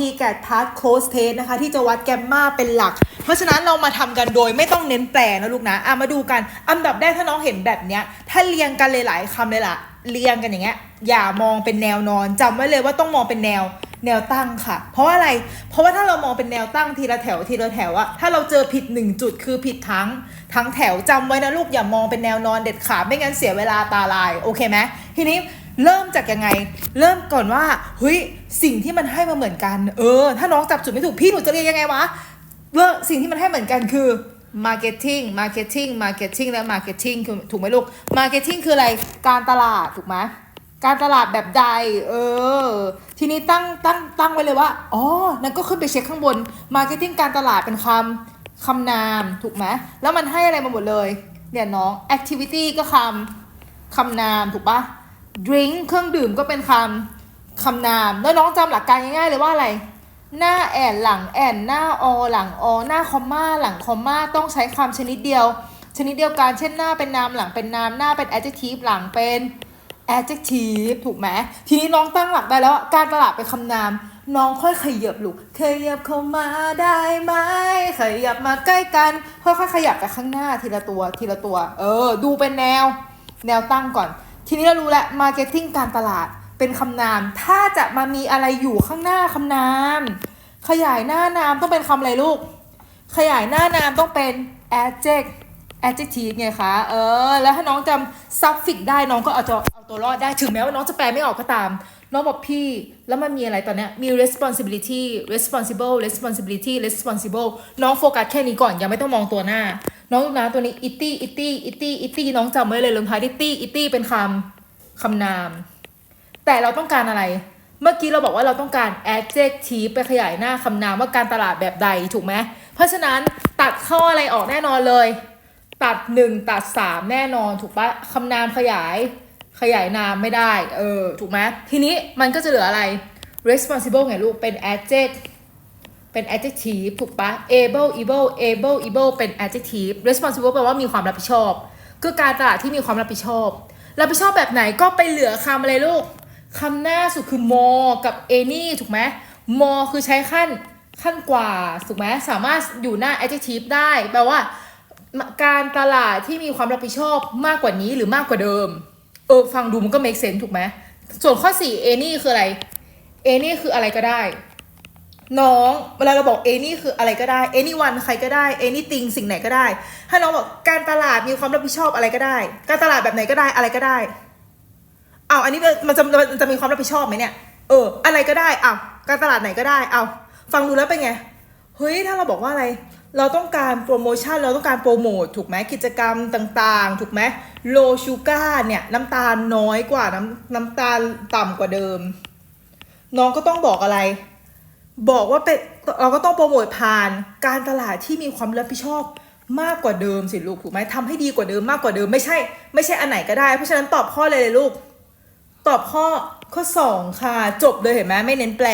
TGAT Part Close Test นะคะ ที่จะวัดแกมมาเป็นหลัก เพราะฉะนั้นเรามาทำกันโดยไม่ต้องเน้นแปลนะลูกนะอะมาดูกันอันดับแรกถ้าน้องเห็นแบบเนี้ย ถ้าเรียงกันหลายๆคำเลยล่ะเรียงกันอย่างเงี้ยอย่ามองเป็นแนวนอนจำไว้เลยว่าต้องมองเป็นแนวแนวตั้งค่ะ เพราะว่าอะไร เพราะว่าถ้าเรามองเป็นแนวตั้งทีละแถวทีละแถวอะถ้าเราเจอผิดหนึ่งจุดคือผิดทั้งทั้งแถวจำไว้นะลูกอย่ามองเป็นแนวนอนเด็ดขาดไม่งั้นเสียเวลาตาลายโอเคไหมทีนี้ เริ่มจากยังไง เริ่มก่อนว่าเฮ้ยสิ่งที่มันให้มาเหมือนกัน เออ ถ้าน้องจับจุดไม่ถูกพี่หนูจะเรียนยังไงวะเว่าสิ่งที่มันให้เหมือนกันคือ marketing marketing marketing และ marketing คือถูกไหมลูก marketing คืออะไรการตลาดถูกไหมการตลาดแบบใด เออ ทีนี้ตั้งตั้งตั้งไว้เลยว่า อ๋อ นั่นก็ขึ้นไปเช็คข้างบน Marketing การตลาดเป็นคำคำนามถูกไหมแล้วมันให้อะไรมาหมดเลย เนี่ยน้อง Activity ก็คำคำนามถูกปะ Drink เครื่องดื่มก็เป็นคำคำนาม แล้วน้องจำหลักการง่ายๆเลยว่าอะไร หน้าแอนหลังแอนหน้าอหลังอหน้าคอมมาหลังคอมมาต้องใช้คำชนิดเดียว ชนิดเดียวกันเช่นหน้าเป็นนามหลังเป็นนามหน้าเป็น adjective หลังเป็น adjective ถูกไหมทีนี้น้องตั้งหลักได้แล้วการตลาดเป็นคำนาม น้องค่อยขยับลูกขยับเข้ามาได้ไหมขยับมาใกล้กันค่อยๆขยับไปข้างหน้าทีละตัวทีละตัว เออ ดูเป็นแนว แนวตั้งก่อน ทีนี้เรารู้แล้ว marketing การตลาดเป็นคำนาม ถ้าจะมามีอะไรอยู่ข้างหน้าคำนาม ขยายหน้านามต้องเป็นคำอะไรลูก ขยายหน้านามต้องเป็น adject adjective ไงคะ เออ แล้วถ้าน้องจำ suffix ได้น้องก็เอาตัวเอาตัวรอดได้ ถึงแม้ว่าน้องจะแปลไม่ออกก็ตาม น้องบอกพี่ แล้วมันมีอะไรตอนนี้มี responsibility responsible responsibility responsible น้องโฟกัสแค่นี้ก่อน ยังไม่ต้องมองตัวหน้า น้องนะตัวนี้ itty itty itty itty น้องจำไว้เลยลงท้ายด้วย itty itty เป็นคำคำนาม แต่เราต้องการอะไร เมื่อกี้เราบอกว่าเราต้องการ adjective ไปขยายหน้าคำนามว่าการตลาดแบบใดถูกไหมเพราะฉะนั้นตัดข้ออะไรออกแน่นอนเลย ตัด 1 ตัด 3 แน่นอนถูกปะคำนามขยายขยายนามไม่ได้ เออ ถูกไหมทีนี้มันก็จะเหลืออะไร responsible ไงลูก เป็น adjective เป็น adjective ถูกปะ able able able able เป็น adjective responsible แปลว่ามีความรับผิดชอบ คือการตลาดที่มีความรับผิดชอบ รับผิดชอบแบบไหนก็ไปเหลือคำอะไรลูกคำหน้าสุดคือ more กับ any ถูกไหม more คือใช้ขั้นขั้นกว่าถูกไหมสามารถอยู่หน้า adjective ได้แปลว่า การตลาดที่มีความรับผิดชอบมากกว่านี้หรือมากกว่าเดิม เออฟังดูมันก็ make sense ถูกไหมส่วนข้อ 4 any คืออะไร any คืออะไรก็ได้ น้องเวลาเราบอก any คืออะไรก็ได้ anyone ใครก็ได้ anything สิ่งไหนก็ได้ ถ้าน้องบอกการตลาดมีความรับผิดชอบอะไรก็ได้ การตลาดแบบไหนก็ได้อะไรก็ได้เอาวอันนี้มันจะมันจะมีความรับผิดชอบไหมเนี่ย เออ อะไรก็ได้เอาวการตลาดไหนก็ได้เอาฟังดูแล้วเป็นไง เฮ้ย ถ้าเราบอกว่าอะไร เราต้องการโปรโมชั่น เราต้องการโปรโมทถูกไหมกิจกรรมต่างๆ ถูกไหมโลชูการ์เนี่ยน้ำตาลน้อยกว่าน้ำน้ำตาลต่ำกว่าเดิม น้องก็ต้องบอกอะไร บอกว่าเป็นเราก็ต้องโปรโมทผ่านการตลาดที่มีความรับผิดชอบมากกว่าเดิมสิลูกถูกไหมทำให้ดีกว่าเดิมมากกว่าเดิมไม่ใช่ ไม่ใช่อันไหนก็ได้ เพราะฉะนั้นตอบข้อเลยเลยลูก ตอบข้อข้อสองค่ะ จบเลยเห็นไหมไม่เน้นแปล